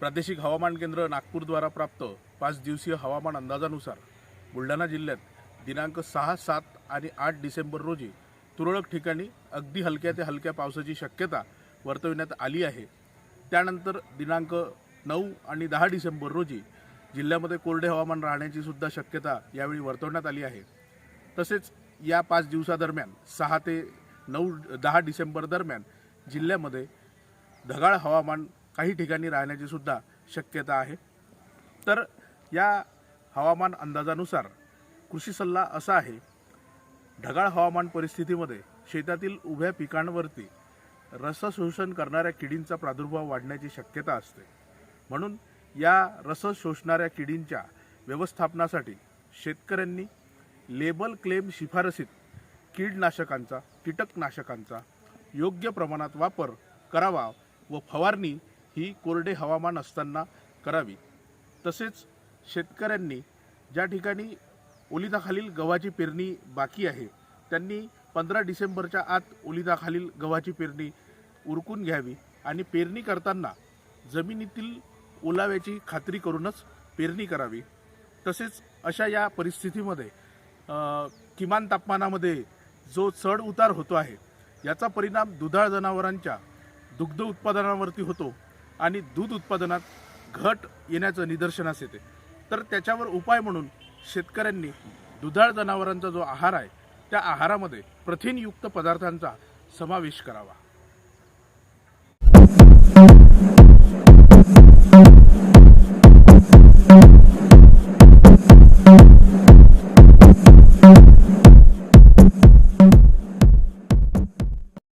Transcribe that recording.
प्रादेशिक हवामान केंद्र नागपूरद्वारा प्राप्त पाच दिवसीय हवामान अंदाजानुसार बुलढाणा जिल्ह्यात दिनांक सहा सात आणि आठ डिसेंबर रोजी तुरळक ठिकाणी अगदी हलक्या ते हलक्या पावसाची शक्यता वर्तविण्यात आली आहे. त्यानंतर दिनांक नऊ आणि दहा डिसेंबर रोजी जिल्ह्यामध्ये कोरडे हवामान राहण्याची सुद्धा शक्यता यावेळी वर्तवण्यात आली आहे. तसेच या पाच दिवसादरम्यान सहा ते नऊ दहा डिसेंबर दरम्यान जिल्ह्यामध्ये ढगाळ हवामान काही ठिकाणी राहण्याची सुद्धा शक्यता आहे. तर या हवामान अंदाजानुसार कृषी सल्ला असा आहे ढगाळ हवामान परिस्थितीमध्ये शेतातील उभ्या पिकांवरती रसशोषण करणाऱ्या किडींचा प्रादुर्भाव वाढण्याची शक्यता असते. म्हणून या रस शोषणाऱ्या किडींच्या व्यवस्थापनासाठी शेतकऱ्यांनी लेबल क्लेम शिफारसीत कीडनाशकांचा कीटकनाशकांचा योग्य प्रमाणात वापर करावा व फवारणी ही कोरडे हवामान असताना करावी. तसेच शेतकऱ्यांनी ज्या ठिकाणी ओलिताखालील गव्हाची पेरणी बाकी आहे त्यांनी पंधरा डिसेंबरच्या आत ओलिताखालील गव्हाची पेरणी उरकून घ्यावी आणि पेरणी करताना जमिनीतील ओलाव्याची खात्री करूनच पेरणी करावी. तसेच अशा या परिस्थितीमध्ये किमान तापमानामध्ये जो चढ उतार होतो आहे याचा परिणाम दुधाळ जनावरांच्या दुग्ध उत्पादनावरती होतो. आणि दूध उत्पादनात घट येण्याचं निदर्शनास येते. तर त्याच्यावर उपाय म्हणून शेतकऱ्यांनी दुधाळ जनावरांचा जो आहार आहे त्या आहारामध्ये प्रथिनयुक्त पदार्थांचा समावेश करावा.